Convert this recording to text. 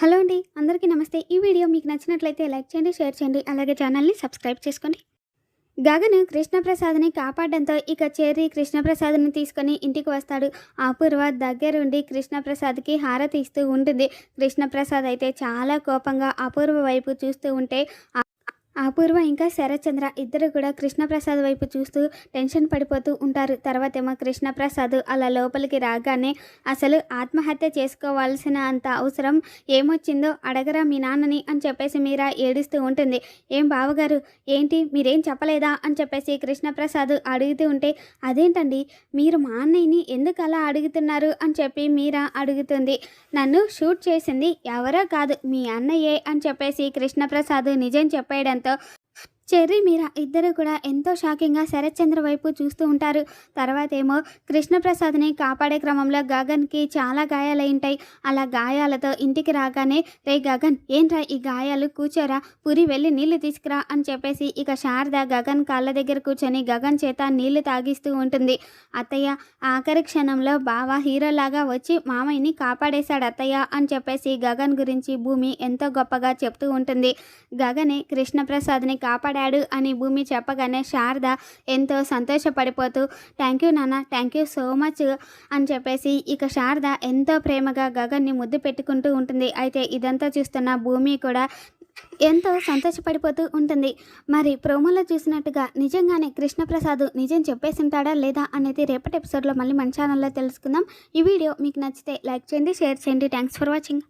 Hello అండి అందరికీ నమస్తే. ఈ వీడియో మీకు నచ్చినట్లయితే లైక్ చేయండి షేర్ చేయండి అలాగే ఛానల్ని సబ్స్క్రైబ్ చేసుకోండి. గగన్ కృష్ణప్రసాద్ని కాపాడడంతో ఇక చెర్రీ కృష్ణప్రసాద్ని తీసుకొని ఇంటికి వస్తాడు. అపూర్వ దగ్గరుండి కృష్ణప్రసాద్కి హారతి ఇస్తూ ఉంటుంది. కృష్ణప్రసాద్ అయితే చాలా కోపంగా అపూర్వ వైపు చూస్తూ ఉంటే అపూర్వ ఇంకా శరత్చంద్ర ఇద్దరు కూడా కృష్ణప్రసాద్ వైపు చూస్తూ టెన్షన్ పడిపోతూ ఉంటారు. తర్వాతేమో కృష్ణప్రసాద్ అలా లోపలికి రాగానే అసలు ఆత్మహత్య చేసుకోవాల్సిన అంత అవసరం ఏమొచ్చిందో అడగరా మీ నాన్నని అని చెప్పేసి మీరా ఏడుస్తూ ఉంటుంది. ఏం బావగారు? ఏంటి? మీరేం చెప్పలేదా? అని చెప్పేసి కృష్ణప్రసాద్ అడుగుతూ ఉంటే అదేంటండి? మీరు మా అన్నయ్యని ఎందుకు అలా అడుగుతున్నారు? అని చెప్పి మీరా అడుగుతుంది. నన్ను షూట్ చేసింది ఎవరో కాదు మీ అన్నయ్యే అని చెప్పేసి కృష్ణప్రసాద్ నిజం చెప్పేయడంతో the చెర్రీ మీరా ఇద్దరు కూడా ఎంతో షాకింగ్గా శరత్చంద్ర వైపు చూస్తూ ఉంటారు. తర్వాత ఏమో కృష్ణప్రసాద్ని కాపాడే క్రమంలో గగన్కి చాలా గాయాలై ఉంటాయి అలా గాయాలతో ఇంటికి రాగానే రే గగన్ ఏంట్రా ఈ గాయాలు? కూర్చోరా పురి వెళ్ళి నీళ్ళు తీసుకురా అని చెప్పేసి ఇక శారద గగన్ కాళ్ళ దగ్గర కూర్చొని గగన్ చేత నీళ్ళు తాగిస్తూ ఉంటుంది. అత్తయ్య ఆఖరి క్షణంలో బావ హీరోలాగా వచ్చి మామయ్యని కాపాడేశాడు అత్తయ్య అని చెప్పేసి గగన్ గురించి భూమి ఎంతో గొప్పగా చెప్తూ ఉంటుంది. గగనే కృష్ణప్రసాద్ని మాట్లాడాడు అని భూమి చెప్పగానే శారద ఎంతో సంతోషపడిపోతూ థ్యాంక్ యూ నాన్న థ్యాంక్ యూ సో మచ్ అని చెప్పేసి ఇక శారద ఎంతో ప్రేమగా గగన్ని ముద్దు పెట్టుకుంటూ ఉంటుంది. అయితే ఇదంతా చూస్తున్న భూమి కూడా ఎంతో సంతోషపడిపోతూ ఉంటుంది. మరి ప్రోమోలో చూసినట్టుగా నిజంగానే కృష్ణప్రసాద్ నిజం చెప్పేసి ఉంటాడా లేదా అనేది రేపటి ఎపిసోడ్లో మళ్ళీ మన ఛానల్లో తెలుసుకుందాం. ఈ వీడియో మీకు నచ్చితే లైక్ చేయండి షేర్ చేయండి. Thanks for watching